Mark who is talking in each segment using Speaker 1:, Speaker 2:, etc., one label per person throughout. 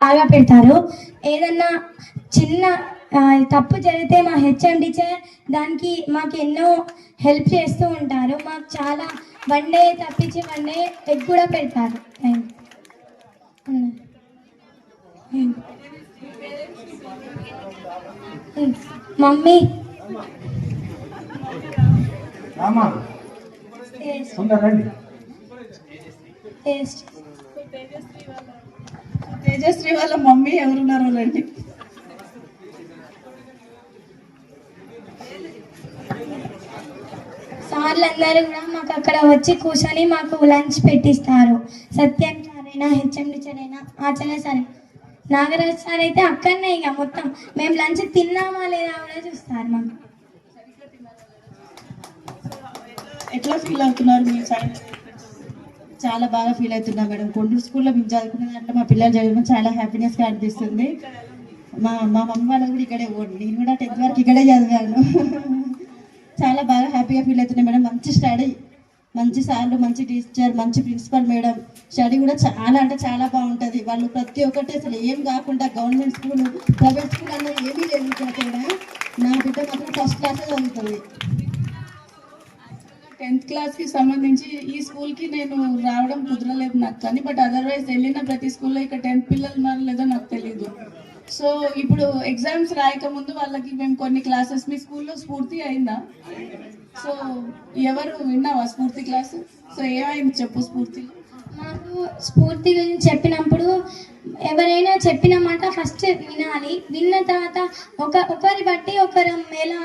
Speaker 1: బాగా పెడతారు. ఏదన్నా చిన్న తప్పు జరిగితే మా హెచ్ఎం టీచర్ దానికి మాకు ఎన్నో హెల్ప్ చేస్తూ ఉంటారు. మాకు చాలా వన్ డే తప్పించి వన్ డే ఎగ్ కూడా పెడతారు. మమ్మీ. టేస్ట్
Speaker 2: తేజశ్రీ వాళ్ళ మమ్మీ ఎవరున్నారో రండి
Speaker 1: సార్లు అందరూ కూడా మాకు అక్కడ వచ్చి కూర్చొని మాకు లంచ్ పెట్టిస్తారు. సత్యం సార్ అయినా హెచ్ఎం టీచర్ అయినా ఆచార్య సార్. నాగరాజ్ సార్ అయితే అక్కడనే ఇక మొత్తం. మేము లంచ్ తిన్నామా లేదా కూడా చూస్తారు మాకు.
Speaker 2: ఎట్లా ఫీల్ అవుతున్నారు మీరు చాలా చాలా బాగా ఫీల్ అవుతున్నా మేడం. కొండూరు స్కూల్లో మేము చదువుకునే దాంట్లో మా పిల్లలు చదివడం చాలా హ్యాపీనెస్గా అనిపిస్తుంది. మా మా మమ్మీ వాళ్ళు కూడా ఇక్కడే ఓడి నేను కూడా టెన్త్ వరకు ఇక్కడే చదివాను. చాలా బాగా హ్యాపీగా ఫీల్ అవుతున్నా మేడం. మంచి స్టడీ మంచి సార్లు మంచి టీచర్ మంచి ప్రిన్సిపల్ మేడం. స్టడీ కూడా చాలా అంటే చాలా బాగుంటుంది. వాళ్ళు ప్రతి ఒక్కటి అసలు ఏం కాకుండా గవర్నమెంట్ స్కూల్ ప్రైవేట్ స్కూల్ అనేది ఏమీ లేదు నా బిడ్డ మాత్రం ఫస్ట్ క్లాసే చదువుతుంది.
Speaker 3: టెన్త్ క్లాస్కి సంబంధించి ఈ స్కూల్కి నేను రావడం కుదరలేదు నాకు కానీ బట్ అదర్వైజ్ వెళ్ళిన ప్రతి స్కూల్లో ఇక్కడ టెన్త్ పిల్లలు ఉన్నారో లేదో నాకు తెలియదు సో ఇప్పుడు ఎగ్జామ్స్ రాయకముందు వాళ్ళకి మేము కొన్ని క్లాసెస్ మీ స్కూల్లో స్ఫూర్తి అయిందా? సో ఎవరు విన్నావా స్ఫూర్తి క్లాస్? సో ఏమైంది చెప్పు స్ఫూర్తి
Speaker 1: మాకు స్ఫూర్తి గురించి చెప్పినప్పుడు ఎవరైనా చెప్పిన మాట ఫస్ట్ వినాలి. విన్న తర్వాత ఒక ఒకరి బట్టి ఒకరు ఎలా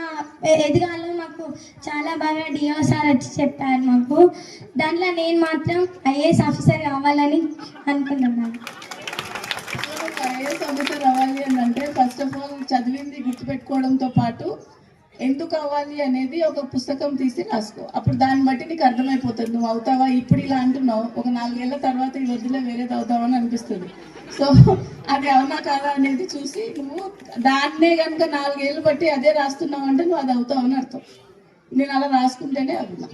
Speaker 1: ఎదగాలో మాకు చాలా బాగా డిఓ సార్ వచ్చి చెప్పారు మాకు. దాంట్లో నేను మాత్రం ఐఏఎస్ ఆఫీసర్ కావాలని అనుకుంటున్నాను.
Speaker 3: ఐఏఎస్ ఆఫీసర్ అవ్వాలి అని అంటే ఫస్ట్ ఆఫ్ ఆల్ చదివింది గుర్తుపెట్టుకోవడంతో పాటు ఎందుకు అవ్వాలి అనేది ఒక పుస్తకం తీసి రాసుకో. అప్పుడు దాన్ని బట్టి నీకు అర్థమైపోతుంది. నువ్వు అవుతావా? ఇప్పుడు ఇలా అంటున్నావు. ఒక నాలుగేళ్ళ తర్వాత ఈ వద్దులే వేరేది అవుతావా అని అనిపిస్తుంది. సో అది అవునా కాదా అనేది చూసి నువ్వు దాన్నే కనుక నాలుగేళ్ళు బట్టి అదే రాస్తున్నావు అంటే నువ్వు అది అవుతావు అని అర్థం. నేను అలా రాసుకుంటేనే అవునా?